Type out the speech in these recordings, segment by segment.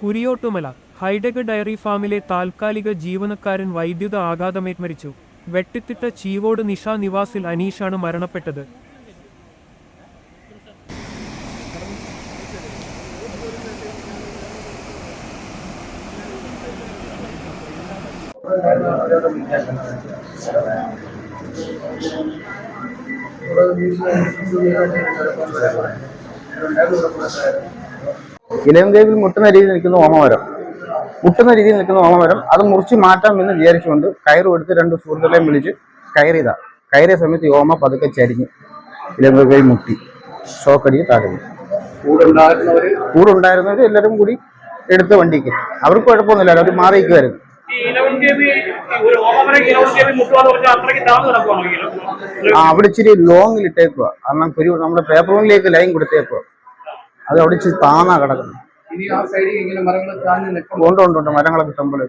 Kuriyottumala hi tech diary ഫാമിലെ താൽക്കാലിക ജീവനക്കാരൻ വൈദ്യുത ആഘാതമേറ്റ് മരിച്ചു. വെട്ടിത്തിട്ട ചീവോട് നിഷ നിവാസിൽ അനീഷാണ് മരണപ്പെട്ടത്. ഇലയംകേവിൽ മുട്ടുന്ന രീതിയിൽ നിൽക്കുന്ന ഓമമരം. മുട്ടുന്ന രീതിയിൽ നിൽക്കുന്ന ഓമമരം അത് മുറിച്ച് മാറ്റാം എന്ന് വിചാരിച്ചുകൊണ്ട് കയറും എടുത്ത് രണ്ട് സുഹൃത്തുക്കളെയും വിളിച്ച് കയറിയതാ. കയറിയ സമയത്ത് ഈ ഓമ പതുക്കെ ചരിഞ്ഞ് ഇലയംകേവിൽ മുട്ടി. ഷോക്കടിച്ച് താഴെ വീണു. കൂടെ ഉണ്ടായിരുന്നവർ എല്ലാവരും കൂടി എടുത്ത വണ്ടിക്ക്. അവർക്ക് കുഴപ്പമൊന്നുമില്ല അവർ മാറിയിരിക്കുമായിരുന്നു താഴ്ന്നു? ആ അവിടെ ഇച്ചിരി ലോങ്ങിൽ ഇട്ടേക്കുക കാരണം നമ്മുടെ പേപ്പറിലേക്ക് ലൈൻ കൊടുത്തേക്കുക അത് അവിടെ ഇച്ചിരി താന്നാ കിടക്കുന്നത് ഉണ്ട് ഉണ്ട് ഉണ്ട്. മരങ്ങളൊക്കെ ടെമ്പിൾ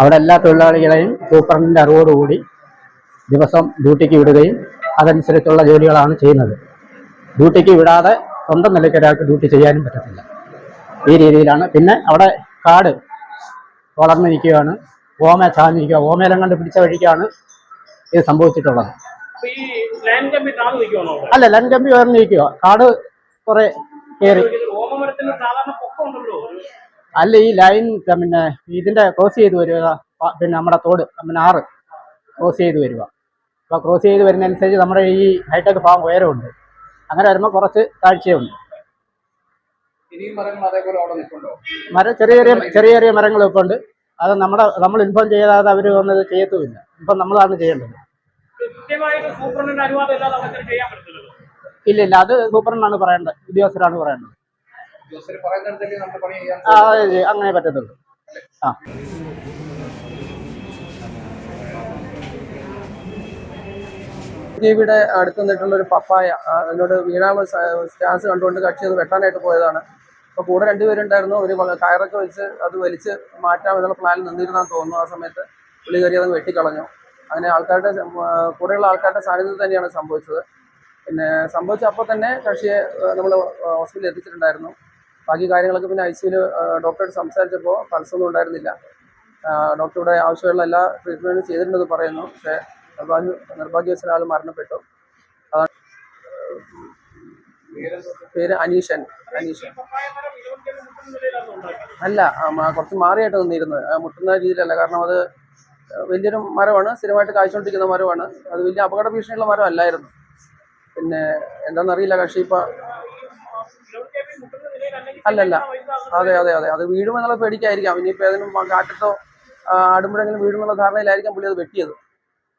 അവിടെ എല്ലാ തൊഴിലാളികളെയും സൂപ്രണ്ടിന്റെ അറിവോടുകൂടി ദിവസം ഡ്യൂട്ടിക്ക് വിടുകയും അതനുസരിച്ചുള്ള ജോലികളാണ് ചെയ്യുന്നത്. ഡ്യൂട്ടിക്ക് വിടാതെ സ്വന്തം നിലയ്ക്ക് ഒരാൾക്ക് ഡ്യൂട്ടി ചെയ്യാനും പറ്റത്തില്ല. ഈ രീതിയിലാണ്. പിന്നെ അവിടെ കാട് വളർന്നു നിൽക്കുകയാണ് ഓമ ചാഞ്ഞിരിക്കുക ഓമേലം കണ്ട് പിടിച്ച വഴിക്കാണ് ഇത് സംഭവിച്ചിട്ടുള്ളത്. അല്ല ലൻ കമ്പി ഉയർന്നിരിക്കുക കാട് കുറെ കയറി. അല്ല ഈ ലൈൻ പിന്നെ ഇതിന്റെ ക്രോസ് ചെയ്ത് വരിക പിന്നെ നമ്മുടെ തോട് പിന്നെ ആറ് ക്രോസ് ചെയ്ത് വരിക. അപ്പോൾ ക്രോസ് ചെയ്ത് വരുന്നതനുസരിച്ച് നമ്മുടെ ഈ ഹൈടെക് ഫാം ഉയരമുണ്ട്. അങ്ങനെ വരുമ്പോൾ കുറച്ച് താഴ്ചയുണ്ട്. മരം ചെറിയ ചെറിയ ചെറിയ ചെറിയ മരങ്ങൾ ഇപ്പോൾ ഉണ്ട്. അത് നമ്മുടെ നമ്മൾ ഇൻഫോം ചെയ്യാതെ അവർ വന്നത് ചെയ്യത്തുമില്ല. ഇപ്പം നമ്മളാണ് ചെയ്യേണ്ടത്. ഇല്ല ഇല്ല. അത് സൂപ്രണ്ടാണ് പറയേണ്ടത്. ഉദ്യോഗസ്ഥരാണ് പറയേണ്ടത്. അങ്ങനെ പറ്റത്തുള്ളൂ. ആ. ഇവിടെ അടുത്ത് നിന്നിട്ടുള്ള ഒരു പപ്പായ അതിനോട് വീണാമ സ്റ്റാൻസ് കണ്ടുകൊണ്ട് കക്ഷി അത് വെട്ടാനായിട്ട് പോയതാണ്. അപ്പോൾ കൂടെ രണ്ടുപേരുണ്ടായിരുന്നു. ഒരു കയറൊക്കെ വെച്ച് അത് വലിച്ച് മാറ്റാമെന്നുള്ള പ്ലാനിൽ നിന്നിരുന്നാന്ന് തോന്നുന്നു ആ സമയത്ത്. പുള്ളി കയറി അത് വെട്ടിക്കളഞ്ഞു. അങ്ങനെ ആൾക്കാരുടെ കൂടെയുള്ള ആൾക്കാരുടെ സാന്നിധ്യത്തിൽ തന്നെയാണ് സംഭവിച്ചത്. പിന്നെ സംഭവിച്ച അപ്പോൾ തന്നെ കക്ഷിയെ നമ്മൾ ഹോസ്പിറ്റലിൽ എത്തിച്ചിട്ടുണ്ടായിരുന്നു. ബാക്കി കാര്യങ്ങളൊക്കെ പിന്നെ ഐ സിയിൽ ഡോക്ടറോട് സംസാരിച്ചപ്പോൾ പൾസൊന്നും ഉണ്ടായിരുന്നില്ല. ഡോക്ടറുടെ ആവശ്യമുള്ള എല്ലാ ട്രീറ്റ്മെന്റും ചെയ്തിട്ടുണ്ടെന്ന് പറയുന്നു. പക്ഷേ നിർഭാഗ്യ നിർഭാഗ്യവശാൽ ആൾ മരണപ്പെട്ടു. അതാണ് പേര് അനീഷൻ. അനീഷൻ. അല്ല കുറച്ച് മാറിയായിട്ട് നിന്നിരുന്നത്. മുട്ടുന്ന രീതിയിലല്ല. കാരണം അത് വലിയൊരു മരമാണ്. സ്ഥിരമായിട്ട് കാഴ്ചകൊണ്ടിരിക്കുന്ന മരമാണ്. അത് വലിയ അപകട ഭീഷണിയുള്ള മരം അല്ലായിരുന്നു പിന്നെ എന്താണെന്നറിയില്ല കക്ഷി ഇപ്പം അല്ലല്ല. അതെ അതെ അതെ. അത് വീഴുമെന്നുള്ള പേടിക്കായിരിക്കാം. ഇനിയിപ്പോൾ ഏതെങ്കിലും കാറ്റത്തോ ആടുമ്പോഴെങ്കിലും വീഴുമെന്നുള്ള ധാരണയിലായിരിക്കാം പുള്ളി അത് വെട്ടിയത്.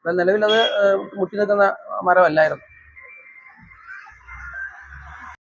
നിലവിൽ അത് മുട്ടി നിൽക്കുന്ന മരമല്ലായിരുന്നു.